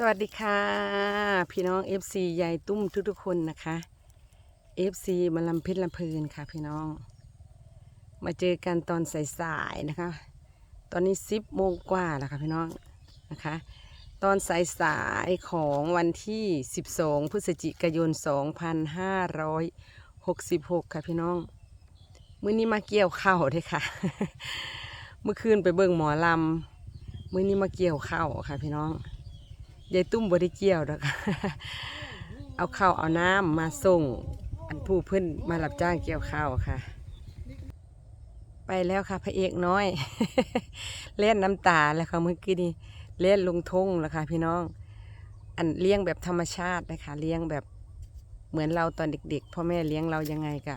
สวัสดีค่ะ พี่น้อง FC ยายตุ้มทุกๆคนนะคะ FC มาลำเพชรลำเพลินค่ะ พี่น้อง มาเจอกันตอนสายๆนะคะ ตอนนี้10โมงกว่าแล้วค่ะพี่น้องนะคะ ตอนสายๆของวันที่ 12 พฤศจิกายน 2566 ค่ะพี่น้องมื้อนี้มาเกี่ยวข้าวด้วยค่ะ เมื่อคืนไปเบิ่งหมอลำมื้อนี้มาเกี่ยวข้าวค่ะพี่น้อง ยายตุ้มบริเกี่ยวดอกเอาข้าวเอาน้ำมาส่ง อันผู้เพื่อนมารับจ้างเกี่ยวข้าวค่ะ ไปแล้วค่ะพระเอกน้อย เล่นน้ำตาแล้วค่ะเมื่อกี้นี้เล่นลงทงแล้วค่ะ พี่น้อง อันเลี้ยงแบบธรรมชาตินะคะเลี้ยงแบบเหมือนเราตอนเด็ก ๆพ่อแม่เลี้ยงเรายังไงกะ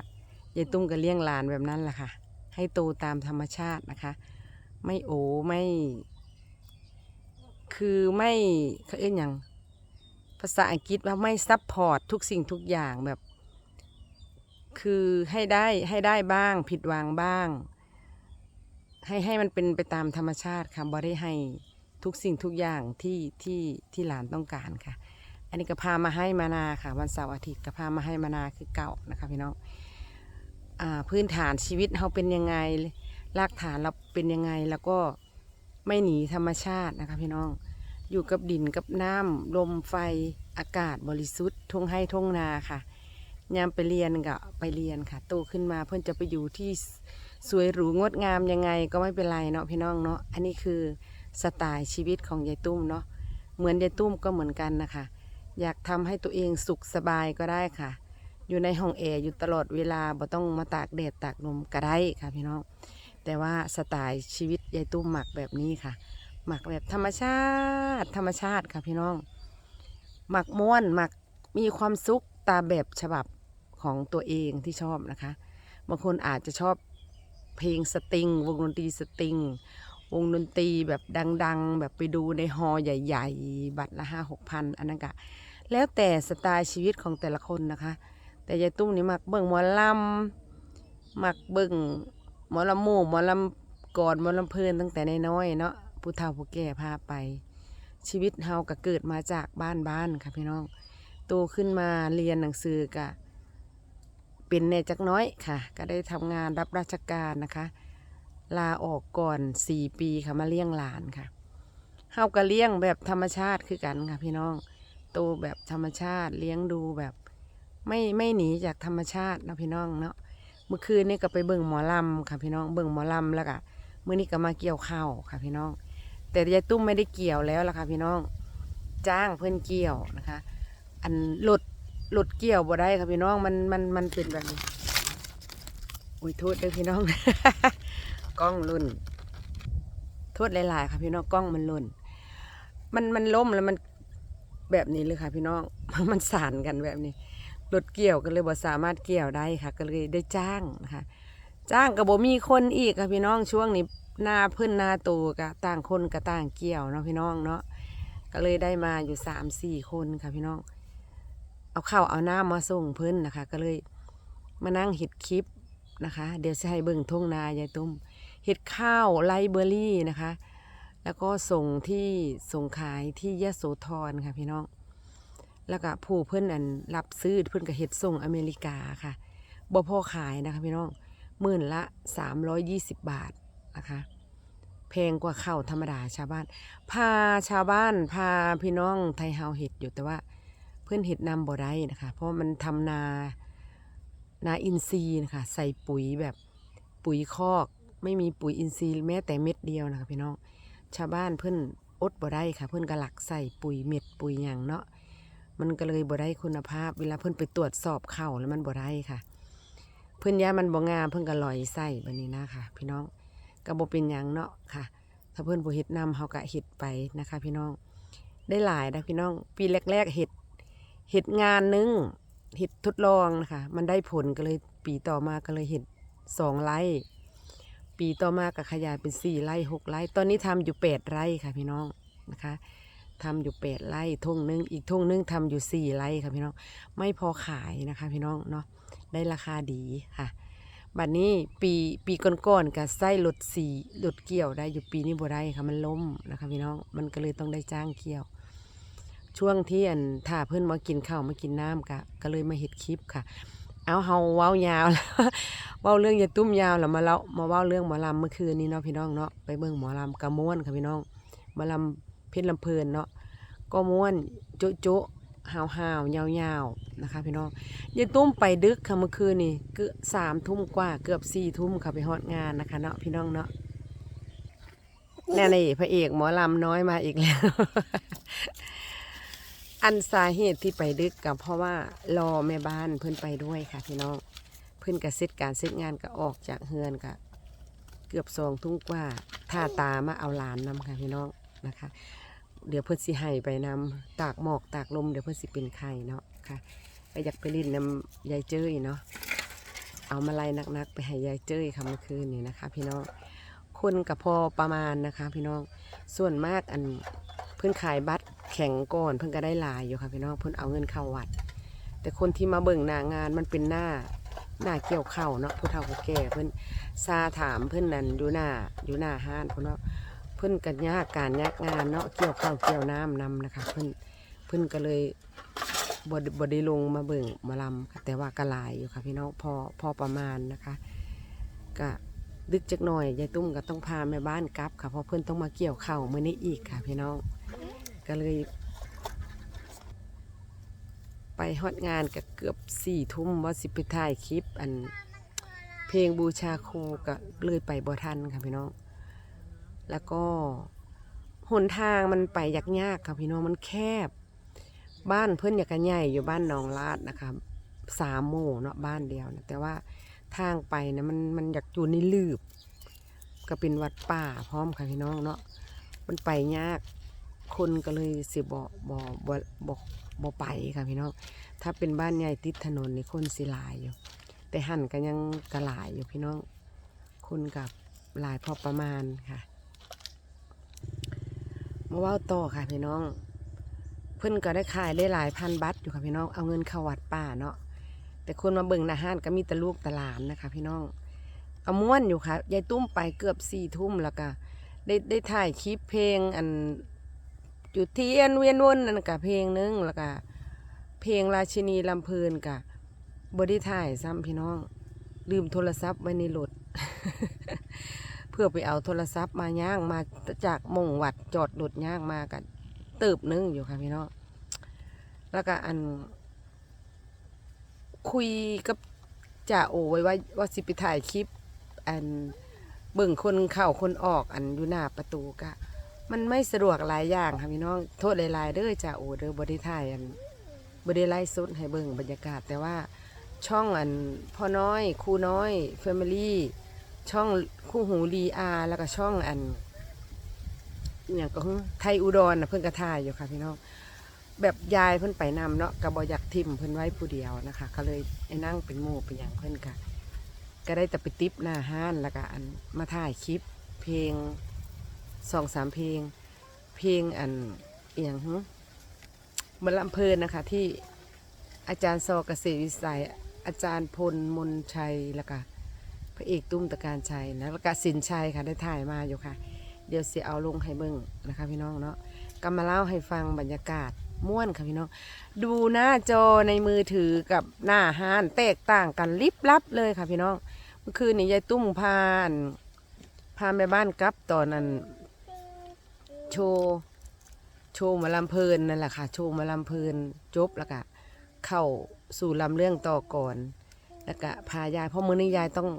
ยายตุ้มก็เลี้ยงหลานแบบนั้นแหละค่ะ ให้โตตามธรรมชาตินะคะ ไม่โอไม่ คือไม่เขาเอ้ยอย่างภาษาอังกฤษว่าไม่ซับพอร์ตทุกสิ่งทุกอย่างแบบ คือให้ได้ให้ได้บ้าง ผิดหวังบ้าง ให้ให้มันเป็นไปตามธรรมชาติค่ะบ่ได้ให้ทุกสิ่งทุกอย่างที่ที่ที่หลานต้องการค่ะ อันนี้ก็พามาให้มานาค่ะ วันเสาร์อาทิตย์ก็พามาให้มานาคือเก่านะคะพี่น้องอ่าพื้นฐานชีวิตเราเป็นยังไงรากฐานเราเป็นยังไงแล้วก็ ไม่หนีธรรมชาตินะคะพี่น้อง อยู่กับดินกับน้ำลมไฟอากาศบริสุทธิ์ทุ่งให้ทุ่งนาค่ะยามไปเรียนก็ไปเรียนค่ะ โตขึ้นมาเพื่อนจะไปอยู่ที่สวยหรูงดงามยังไงก็ไม่เป็นไรเนาะพี่น้องเนาะอันนี้คือสไตล์ชีวิตของยายตุ้มเนาะเหมือนยายตุ้มก็เหมือนกันนะคะ อยากทำให้ตัวเองสุขสบายก็ได้ค่ะ อยู่ในห้องแอร์อยู่ตลอดเวลาบ่ต้องมาตากแดดตากลมก็ได้ค่ะพี่น้อง แต่ว่าสไตล์ชีวิตยายตุ้มหมักแบบนี้ค่ะ หมักแบบธรรมชาติ ธรรมชาติค่ะพี่น้อง หมักม้วนหมักมีความสุขตามแบบฉบับของตัวเองที่ชอบนะคะ บางคนอาจจะชอบเพลงสตริง วงดนตรีสตริง วงดนตรีแบบดัง ๆ แบบไปดูในฮอลล์ใหญ่ ๆ บัตรละห้าหกพันอันนั้นก็แล้วแต่สไตล์ชีวิตของแต่ละคนนะคะ แต่ยายตุ้มนี่มักเบิ่งหมอลำมักเบิ่ง หมอลำหมู่หมอลำก่อนหมอลำเพลินตั้งแต่ในน้อยเนาะผู้เฒ่าผู้แก่พาไป ชีวิตเฮาก็เกิดมาจากบ้านบ้านๆค่ะพี่น้อง โตขึ้นมาเรียนหนังสือกะเป็นแน่จักน้อยค่ะ ก็ได้ทำงานรับราชการนะคะ ลาออกก่อนสี่ปีค่ะมาเลี้ยงหลานค่ะเฮาก็เลี้ยงแบบธรรมชาติคือกันค่ะพี่น้อง โตแบบธรรมชาติเลี้ยงดูแบบ ไม่ไม่หนีจากธรรมชาตินะพี่น้องเนาะ มื่อคืนนี่ก็ไปเบิ่งหมอลำค่ะพี่น้องเบิ่งหมอลำแล้วก็เมื้อนี้ก็มาเกี่ยวข้าวค่ะพี่น้อง แต่ยายตุ้มไม่ได้เกี่ยวแล้วล่ะค่ะพี่น้อง จ้างเพื่อนเกี่ยวนะคะ อันหลุดหลุดเกี่ยวบ่ได้ค่ะพี่น้องมันมันมันเป็นแบบนี้อุ้ยโทษเด้พี่น้อง กล้องลุ่นโทษหลายๆค่ะพี่น้องกล้องมันลุ่น มันมันล้มแล้วมันแบบนี้เลยค่ะพี่น้องมันสานกันแบบนี้ รถเกี่ยวก็เลยบ่สามารถเกี่ยวได้ค่ะ ก็เลยได้จ้างนะคะจ้างกับบ่มีคนอีกค่ะพี่น้องช่วงนี้หน้าเพื่นหน้าตูกะต่างคนกะต่างเกี่ยวเนาะพี่น้องเนาะก็เลยได้มาอยู่สามสี่คนค่ะพี่น้อง เอาข้าวเอาน้ำมาส่งเพิ่นนะคะ ก็เลยมานั่งเห็ดคลิปนะคะ เดี๋ยวจะให้เบิ่งทุ่งนายายตุ้มเห็ดข้าวไลเบอรี่นะคะ แล้วก็ส่งที่ส่งขายที่ยโสธรค่ะพี่น้อง แล้วก็ผู้เพิ่อนอันรับซื้อเพิ่อนก็เห็ดส่งอเมริกาค่ะบ่พอขายนะคะพี่น้องหมื่นละ 320 บาทนะคะ แพงกว่าข้าวธรรมดาชาวบ้าน พาชาวบ้านพาพี่น้องไทยเฮาเห็ดอยู่แต่ว่าเพื่อนเห็ดนำบ่ได้นะคะ เพราะมันทำนานาอินทรีย์นะคะใส่ปุ๋ยแบบปุ๋ยคอก ไม่มีปุ๋ยอินทรีย์แม้แต่เม็ดเดียวนะคะพี่น้อง ชาวบ้านเพื่อนอดบ่ได้ค่ะ เพื่อนกระหลักใส่ปุ๋ยเม็ดปุ๋ยอย่างเนาะ มันก็เลยบ่ได้คุณภาพ เวลาเพื่อนไปตรวจสอบเข้าแล้วมันบ่ได้ค่ะ เพื่อนยามันบ่งามเพิ่นก็ลอยใส่แบบนี้นะคะพี่น้องก็บ่เป็นหยังเนาะค่ะ ถ้าเพื่อนบ่เฮ็ดนำเฮาก็เฮ็ดไปนะคะ พี่น้อง ได้หลายนะพี่น้อง ปีแรกๆเฮ็ดเฮ็ดงานหนึงเฮ็ดทดลองนะคะ มันได้ผลก็เลยปีต่อมาก็เลยเฮ็ดสองไร่ปีต่อมาก็ขยายเป็นสี่ไร่หกไร่ ตอนนี้ทำอยู่แปดไร่ค่ะพี่น้องนะคะ ทำอยู่แปดไร่ทุ่งนึงอีกทุ่งนึงทำอยู่สี่ไร่ค่ะพี่น้อง ไม่พอขายนะคะพี่น้องเนาะได้ราคาดีค่ะบัดนี้ปีปีก่อนๆกับไส้รถสีรถเกี่ยวได้อยู่ปีนี้บ่ได้ค่ะมันล้มนะคะพี่น้องมันก็เลยต้องได้จ้างเกี่ยว ช่วงที่อันถ้าเพิ่อนมากินข้าวมากินน้ำกะก็เลยมาเฮ็ดคลิปค่ะ เอาเฮาเว้ายาวแล้วเว้าเรื่องยาตุ้มยาวแล้วมาเล่ามาเว้าเรื่องหมอลำเมื่อคืนนี้เนาะพี่น้องเนาะไปเบิ่งหมอลำกระม่วนค่ะพี่น้องหมอลำ เพชรลำเพลินเนาะก็ม่วนโจ๊ะโจ๊ะหาวหาวยาวยาวๆนะคะพี่น้องยายตุ้มไปดึกค่ะเมื่อคืนนี่เกือบสามทุ่มกว่าเกือบสี่ทุ่มค่ะไปฮอดงานนะคะเนาะพี่น้องเนาะแน่นี่พระเอกหมอลำน้อยมาอีกแล้ว อันสาเหตุที่ไปดึกก็เพราะว่ารอแม่บ้านเพื่อนไปด้วยค่ะพี่น้องเพื่อนก็เสร็จการเสร็จงานก็ออกจากเฮือนก็เกือบสองทุ่งกว่าท่าตามาเอาหลานนำค่ะพี่น้องนะคะ เดี๋ยวเพื่อนสิให้ไปนำตากหมอกตากลมเดี๋ยวเพื่อนสิเป็นไข่เนาะค่ะไปอยากไปลินนำยายเจ้ยเนาะเอามาไล่นักๆ ไปให้ยายเจ้ยค่ะเมื่อคืนนี้นะคะ พี่น้องคนกับพอประมาณนะคะ พี่น้องส่วนมากอันเพื่อนขายบัตรแข่งก่อนเพื่อนก็ได้หลายอยู่ค่ะพี่น้องเพื่อนเอาเงินเข้าวัด แต่คนที่มาเบิ่งหน้างานมันเป็นหน้าหน้าเกี่ยวเข่าเนาะผู้เฒ่าผู้แก่เพื่อนซาถามเพื่อนนั้นอยู่หน้าอยู่หน้าห้านเพื่อนเนาะ พื่อนกันยากการยากงานเนาะเกี่ยวข้าวเกี่ยวน้ำนำนะคะ เพื่อนเพื่อนก็เลยบดบไดีลงมาเบิ่งมาลำค่ะแต่ว่าก็หลายอยู่ค่ะพี่น้องพอพอประมาณนะคะก็ดึกจักหน่อยยายตุ้มก็ต้องพาแม่บ้านกลับค่ะเพราะเพื่อนต้องมาเกี่ยวข้าวมื้อนี้อีกค่ะ พี่น้องก็เลย ไปฮอดงานกับเกือบสี่ทุ่มว่าสิไปถ่ายคลิป อันเพลงบูชาครูก็เลยไปบ่ทันค่ะพี่น้อง แล้วก็หนทางมันไปยากยากค่ะพี่น้องมันแคบ บ้านเพื่อนอยากกันใหญ่อยู่บ้านนองลาดนะคะสามโมเนาะบ้านเดียวนะแต่ว่าทางไปนะมันมันอยากอยู่ในลืบ ก็เป็นวัดป่าพร้อมค่ะพี่น้องเนาะมันไปยากคนก็เลยสิบ่บ่บ่บ่บ่ไปค่ะพี่น้องถ้าเป็นบ้านใหญ่ติดถนนนี่คนสิลายอยู่ แต่หันก็ยังกระหลายอยู่พี่น้องคนกับหลายพอประมาณค่ะ มาว่าต่อค่ะพี่น้อง เพิ่อนก็ได้ขายได้หลายพันบัตรอยู่ค่ะพี่น้อง เอาเงินเข้าวัดป่าเนาะ แต่คนมาเบิ่งนาห้านก็มีแต่ลูกแตหลานนะคะ พี่น้อง เอาม้วนอยู่ค่ะ ยายตุ้มไปเกือบสี่ทุ่มแล้วก็ได้ได้ถ่ายคลิปเพลงอันจุดเทียนเวียนวนนั่นกะเพลงหนึงแล้วก็เพลงราชินีลำเพลินกะบได้ถ่ายซ้ำพี่น้อง ลืมโทรศัพท์ไว้ในรถ พื่อไปเอาโทรศัพท์มาย่างมาจากมงวัดจอดรถย่างมากันเติบหนึงอยู่ค่ะพี่น้องแล้วก็อัน คุยกับจ่าโอไว้ว่าว่าสิไปถ่ายคลิป อันเบิ่งคนเข้าคนออกอันอยู่หน้าประตูกะ มันไม่สะดวกหลายอย่างค่ะพี่น้องโทษหลายๆเด้อจ้าโอเด้อบริถ่ายอันบริไลฟ์สดให้เบิ่งบรรยากาศ แต่ว่าช่องอันพ่อน้อยครูน้อยแฟมิลี่ ช่องคู่หูรีอาแล้วก็ช่องอันอย่างก็ไทยอุดรนะเพิ่นกระถ่ายอยู่ค่ะพี่น้องแบบยายเพิ่นไปนำเนาะก็บ่อยากทิมเพิ่นไว้ผู้เดียวนะคะก็เลยไอ้นั่งเป็นหมู่เป็นอย่างเพิ่นค่ะ ก็ได้แต่ไปติปหน้าห้านแล้วก็อันมาถ่ายคลิป เพลงสองสามเพลง เพลงอันเอียงหึมันลำเพลินนะคะ ที่อาจารย์ซอเกษตรวิสัย อาจารย์พลมนชัยแล้วก็ ระเอกตุ้มตะการชัยนะแล้วก็สินชัยค่ะได้ถ่ายมาอยู่ค่ะ เดี๋ยวเสียเอาลงให้เบิ่งนะคะพี่น้องเนาะก็มาเล่าให้ฟังบรรยากาศม่วนค่ะพี่น้อง ดูหน้าจอในมือถือกับหน้าห้านแตกต่างกันลิบลับเลยค่ะพี่น้อง เมื่อคืนนี้ยายตุ้มพานพาไปบ้านกลับตอนนั้น โชว์โชว์มาลำเพลินนั่นแหละค่ะ โชว์มาลำเพลินจบแล้วก็เข้าสู่ลำเรื่องต่อก่อน แล้วก็พายายเพราะมื้อนี้ยายต้อง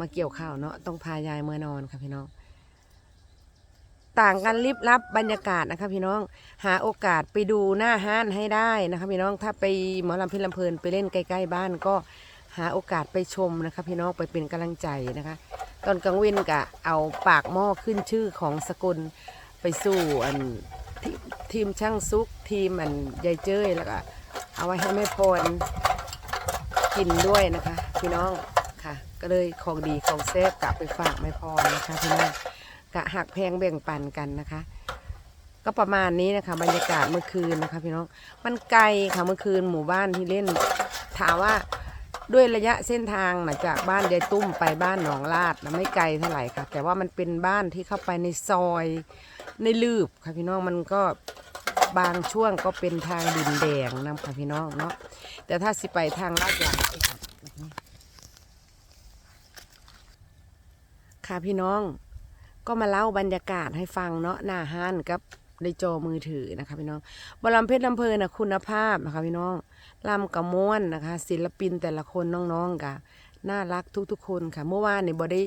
มาเกี่ยวข้าวเนาะต้องพายายเมื่อนอนค่ะพี่น้อง ต่างกันลิบลับบรรยากาศนะคะพี่น้องหาโอกาสไปดูหน้าห้านให้ได้นะคะพี่น้องถ้าไปหมอลำพิลำเพลินไปเล่นใกล้ๆบ้านก็หาโอกาสไปชมนะคะพี่น้องไปเป็นกำลังใจนะคะ ตอนกลางว้นกะเอาปากหม้อขึ้นชื่อของสกุลไปสู่อันทีทีมช่างซุกทีมอันยายเจ้ยแล้วก็เอาไว้ให้แม่พรกินด้วยนะคะ พี่น้อง ก็เลยของดีของเซฟกลับไปฝากแม่พรนะคะพี่น้องกะหักแพงแบ่งปันกันนะคะ ก็ประมาณนี้นะคะ บรรยากาศเมื่อคืนนะคะพี่น้องมันไกลค่ะเมื่อคืนหมู่บ้านที่เล่น ถามว่าด้วยระยะเส้นทางนะจากบ้านยายตุ้มไปบ้านหนองลาดนะไม่ไกลเท่าไหร่ค่ะ แต่ว่ามันเป็นบ้านที่เข้าไปในซอยในลืบค่ะพี่น้องมันก็บางช่วงก็เป็นทางดินแดงนำค่ะพี่น้องเนาะแต่ถ้าสิไปทางลาดยาง ค่ะพี่น้อง ก็มาเล่าบรรยากาศให้ฟังเนาะหน้าห้านกับในจอมือถือนะคะพี่น้องบอลำเพชรลำเพลินนะคุณภาพนะคะพี่น้องลำกระม้วนนะคะ ศิลปินแต่ละคนน้องๆกะน่ารักทุกๆ คนค่ะ เมื่อวานนี่บ่ได้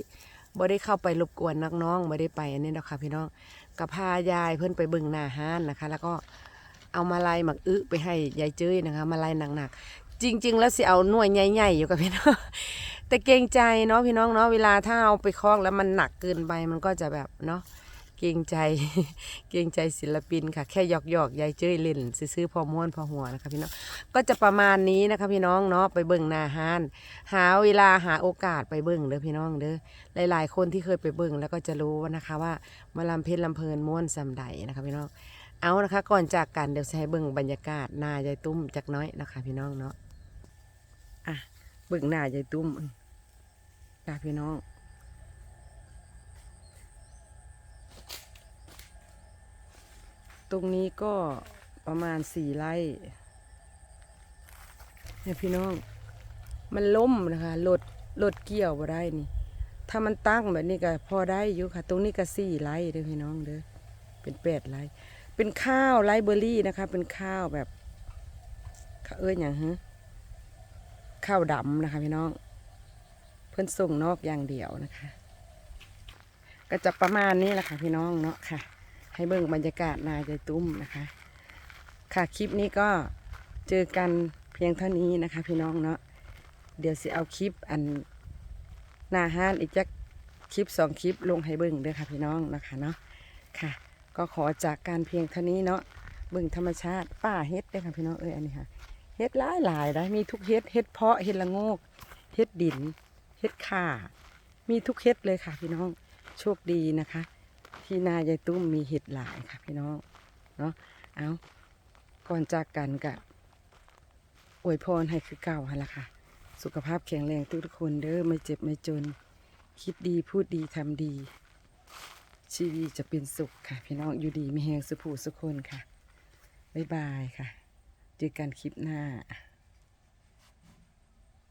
บ่ได้เข้าไปรบกวนนักน้องบ่ได้ไปอันนี้นะคะพี่น้องกับพายายเพื่อนไปบิ่งหน้าห้านนะคะ แล้วก็เอามาลายหมักอึไปให้ยายเจ้ยนะคะ มาลายหนักๆ จริง ๆ แล้วสิเอาหน่วยใหญ่ๆอยู่กับพี่น้องแต่เกรงใจเนาะพี่น้องเนาะเวลาถ้าเอาไปคล้องแล้วมันหนักเกินไปมันก็จะแบบเนาะเกรงใจเกรงใจศิลปินค่ะ แค่หยอกหยอกยายเจ้ยเล่นซื้อพอม้วนพอหัวนะคะพี่น้องก็จะประมาณนี้นะคะพี่น้องเนาะไปเบิ่งนาฮานหาเวลาหาโอกาสไปเบิ่งเด้อพี่น้องเด้อหลาย ๆ คนที่เคยไปเบิ่งแล้วก็จะรู้นะคะว่ามาลำเพชรลำเพลินม้วนสำใดนะคะพี่น้องเอานะคะก่อนจากกันเดี๋ยวให้เบิ่งบรรยากาศนายายตุ้มจักน้อยนะคะพี่น้องเนาะ อะเบิ่งหน้ายายตุ้มจ้าพี่น้องตรงนี้ก็ประมาณสี่ไร่เนี่ยพี่น้อง มันล้มนะคะรถรถเกี่ยวบ่ได้นี่ ถ้ามันตั้งแบบนี้ก็พอได้อยู่ค่ะ ตรงนี้ก็สี่ไร่เด้อพี่น้องเด้อเป็นแปดไร่เป็นข้าวไรเบอรี่นะคะ เป็นข้าวแบบเอ้ยอย่างฮะ ข้าวดำนะคะพี่น้อง เพิ่อนส่งนอกอย่างเดียวนะคะ ก็จะประมาณนี้แหละค่ะพี่น้องเนาะค่ะ ให้เบิ่งบรรยากาศนายายตุ้มนะคะ ค่ะคลิปนี้ก็เจอกันเพียงเท่านี้นะคะ พี่น้องเนาะเดี๋ยวสิเอาคลิปอันหน้าห้านอีกจักคลิปสองคลิปลงให้เบิ่งเด้อค่ะพี่น้องนะคะเนาะค่ะ ก็ขอจากการเพียงเท่านี้เนาะเบิ่งธรรมชาติป้าเฮ็ดเด้อค่ะพี่น้องเอ้ยอันนี้ค่ะ เฮ็ดหลายหลายๆได้มีทุกเฮ็ดเฮ็ดเพาะเฮ็ดละโงกเฮ็ดดินเฮ็ดข่า มีทุกเฮ็ดเลยค่ะ พี่น้องโชคดีนะคะ ที่นายายตุ้มมีเห็ดหลายค่ะ พี่น้องเนาะเอาก่อนจากกันกะอวยพรให้คือเก่าหั่นละค่ะ สุขภาพแข็งแรงทุกคนเด้อไม่เจ็บไม่จน คิดดีพูดดีทำดี ชีวิตจะเป็นสุขค่ะ พี่น้องอยู่ดีม่แหงสุขผู้สุขคนค่ะบ๊ายบายค่ะ เจอกันคลิปหน้า